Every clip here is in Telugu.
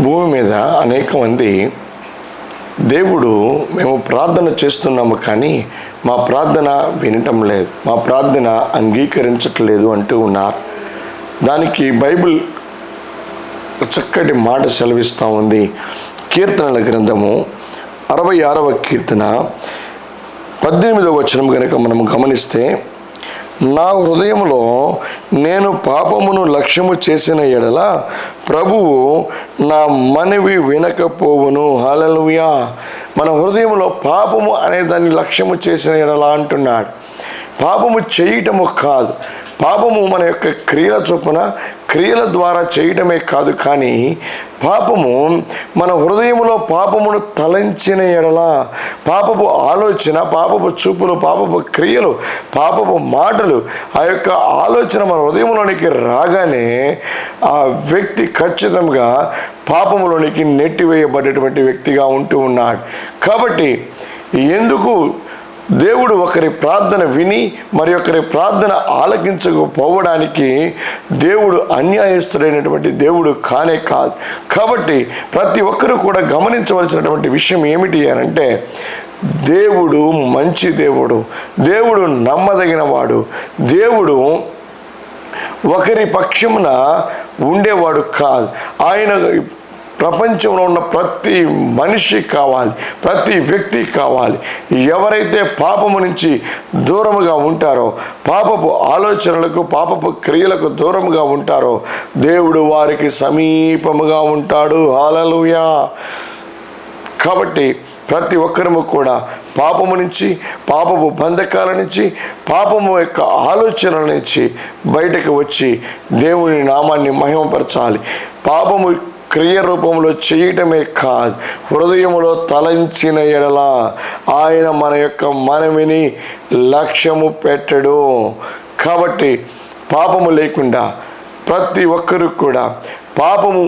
భూమి మీద అనేక మంది దేవుడు మేము ప్రార్థన చేస్తున్నాము కానీ మా ప్రార్థన వినటం లేదు మా ప్రార్థన అంగీకరించట్లేదు అంటూ ఉన్నారు. దానికి బైబిల్ చక్కటి మాట సెలవిస్తూ ఉంది. కీర్తనల గ్రంథము అరవై ఆరవ కీర్తన పద్దెనిమిదవ వచనం కనుక మనం గమనిస్తే నా హృదయంలో నేను పాపమును లక్ష్యము చేసిన ఎడల ప్రభువు నా మనవి వినకపోవును. హాలలుయా మన హృదయంలో పాపము అనే దాన్ని లక్ష్యము చేసిన ఎడల అంటున్నాడు. పాపము చేయటము కాదు. పాపము మన యొక్క క్రియల చొప్పున క్రియల ద్వారా చేయటమే కాదు కానీ పాపము మన హృదయంలో పాపమును తలంచిన ఎడల పాపపు ఆలోచన పాపపు చూపులు పాపపు క్రియలు పాపపు మాటలు ఆ యొక్క ఆలోచన మన హృదయంలోనికి రాగానే ఆ వ్యక్తి ఖచ్చితంగా పాపములోనికి నెట్టివేయబడేటువంటి వ్యక్తిగా ఉంటూ ఉన్నాడు. కాబట్టి ఎందుకు దేవుడు ఒకరి ప్రార్థన విని మరి ఒకరి ప్రార్థన ఆలకించకపోవడానికి దేవుడు అన్యాయస్తుడైనటువంటి దేవుడు కానే కాదు. కాబట్టి ప్రతి ఒక్కరూ కూడా గమనించవలసినటువంటి విషయం ఏమిటి అని అంటే దేవుడు మంచి దేవుడు దేవుడు నమ్మదగిన వాడు దేవుడు ఒకరి పక్షమున ఉండేవాడు కాదు. ఆయన ప్రపంచంలో ఉన్న ప్రతి మనిషి కావాలి ప్రతి వ్యక్తి కావాలి. ఎవరైతే పాపము నుంచి దూరముగా ఉంటారో పాపపు ఆలోచనలకు పాపపు క్రియలకు దూరముగా ఉంటారో దేవుడు వారికి సమీపముగా ఉంటాడు. హాలలుయా కాబట్టి ప్రతి ఒక్కరము కూడా పాపము నుంచి పాపపు బంధకాల నుంచి పాపము యొక్క ఆలోచనల నుంచి బయటకు వచ్చి దేవుని నామాన్ని మహిమపరచాలి. పాపము క్రియ రూపంలో చేయటమే కాదు హృదయంలో తలంచిన ఎడల ఆయన మన యొక్క మనవిని లక్ష్యము పెట్టడు. కాబట్టి పాపము లేకుండా ప్రతి ఒక్కరు కూడా పాపము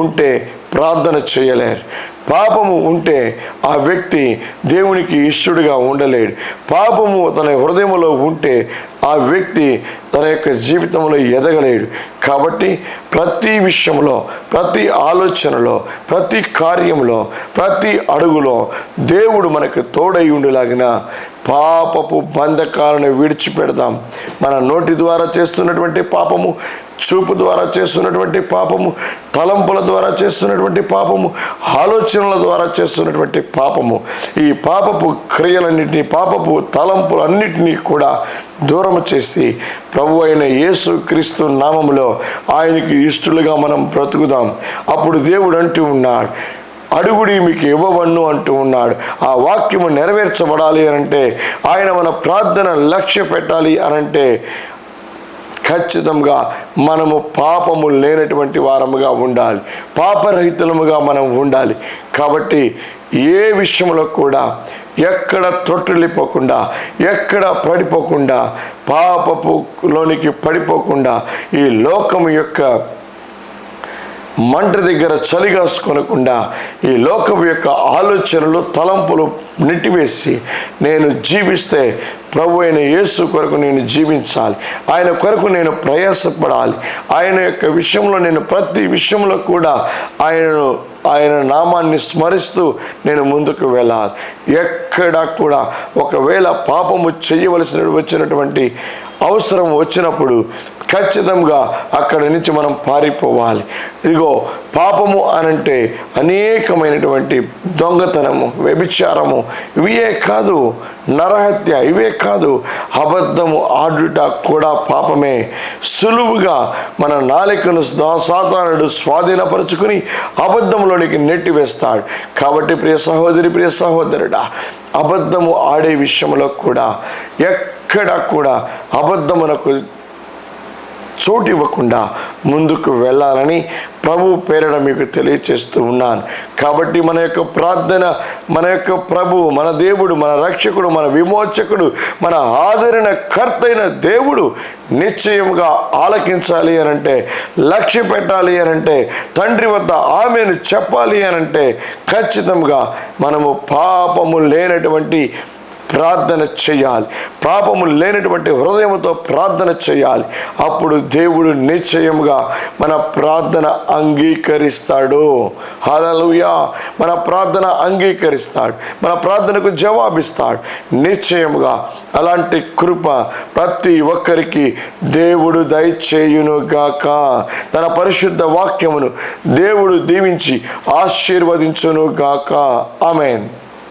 ఉంటే ప్రార్థన చేయలేరు. పాపము ఉంటే ఆ వ్యక్తి దేవునికి ఇష్టడుగా ఉండలేడు. పాపము తన హృదయంలో ఉంటే ఆ వ్యక్తి తన యొక్క జీవితంలో ఎదగలేడు. కాబట్టి ప్రతి విషయంలో ప్రతి ఆలోచనలో ప్రతి కార్యంలో ప్రతి అడుగులో దేవుడు మనకు తోడై ఉండేలాగిన పాపపు బంధకాలను విడిచిపెడదాం. మన నోటి ద్వారా చేస్తున్నటువంటి పాపము చూపు ద్వారా చేస్తున్నటువంటి పాపము తలంపుల ద్వారా చేస్తున్నటువంటి పాపము ఆలోచనల ద్వారా చేస్తున్నటువంటి పాపము. ఈ పాపపు క్రియలన్నింటినీ పాపపు తలంపులన్నిటినీ కూడా దూరం చేసి ప్రభు అయిన యేసు క్రీస్తు నామములో ఆయనకి ఇష్టలుగా మనం బ్రతుకుదాం. అప్పుడు దేవుడు అంటూ ఉన్నాడు అడుగుడి మీకు ఇవ్వవన్ను అంటూ ఉన్నాడు. ఆ వాక్యము నెరవేర్చబడాలి అనంటే ఆయన మన ప్రార్థన లక్ష్య పెట్టాలి అనంటే ఖచ్చితంగా మనము పాపము లేనటువంటి వారముగా ఉండాలి. పాపరహితులముగా మనం ఉండాలి. కాబట్టి ఏ విషయంలో కూడా ఎక్కడ తొట్టులిపోకుండా ఎక్కడ పడిపోకుండా పాపపులోనికి పడిపోకుండా ఈ లోకము యొక్క మంట దగ్గర చలిగాసుకొనకుండా ఈ లోకం యొక్క ఆలోచనలు తలంపులు నెట్టివేసి నేను జీవిస్తే ప్రభు అయిన యేసు కొరకు నేను జీవించాలి. ఆయన కొరకు నేను ప్రయాసపడాలి. ఆయన యొక్క విషయంలో నేను ప్రతి విషయంలో కూడా ఆయనను ఆయన నామాన్ని స్మరిస్తూ నేను ముందుకు వెళ్ళాలి. ఎక్కడా కూడా ఒకవేళ పాపము చేయవలసిన వచ్చినటువంటి అవసరం వచ్చినప్పుడు ఖచ్చితంగా అక్కడి నుంచి మనం పారిపోవాలి. ఇదిగో పాపము అనంటే అనేకమైనటువంటి దొంగతనము వ్యభిచారము ఇవే కాదు నరహత్య ఇవే కాదు అబద్ధము ఆడుట కూడా పాపమే. సులువుగా మన నాలికను సాతానుడు స్వాధీనపరుచుకుని అబద్ధంలోనికి నెట్టివేస్తాడు. కాబట్టి ప్రియ సహోదరి ప్రియ సహోదరుడా అబద్ధము ఆడే విషయంలో కూడా ఎక్కడ కూడా అబద్ధమునకు చోటు ఇవ్వకుండా ముందుకు వెళ్ళాలని ప్రభు పేరడం మీకు తెలియచేస్తూ ఉన్నాను. కాబట్టి మన యొక్క ప్రార్థన మన యొక్క ప్రభు మన దేవుడు మన రక్షకుడు మన విమోచకుడు మన ఆదరణ కర్తైన దేవుడు నిశ్చయంగా ఆలకించాలి అనంటే లక్ష్య పెట్టాలి అనంటే తండ్రి వద్ద ఆమెను చెప్పాలి అనంటే ఖచ్చితంగా మనము పాపము లేనటువంటి ప్రార్థన చేయాలి. పాపము లేనటువంటి హృదయంతో ప్రార్థన చేయాలి. అప్పుడు దేవుడు నిశ్చయముగా మన ప్రార్థన అంగీకరిస్తాడు. హలలుయా మన ప్రార్థన అంగీకరిస్తాడు. మన ప్రార్థనకు జవాబిస్తాడు. నిశ్చయముగా అలాంటి కృప ప్రతి ఒక్కరికి దేవుడు దయచేయునుగాక. తన పరిశుద్ధ వాక్యమును దేవుడు దీవించి ఆశీర్వదించునుగాక. ఆమెన్.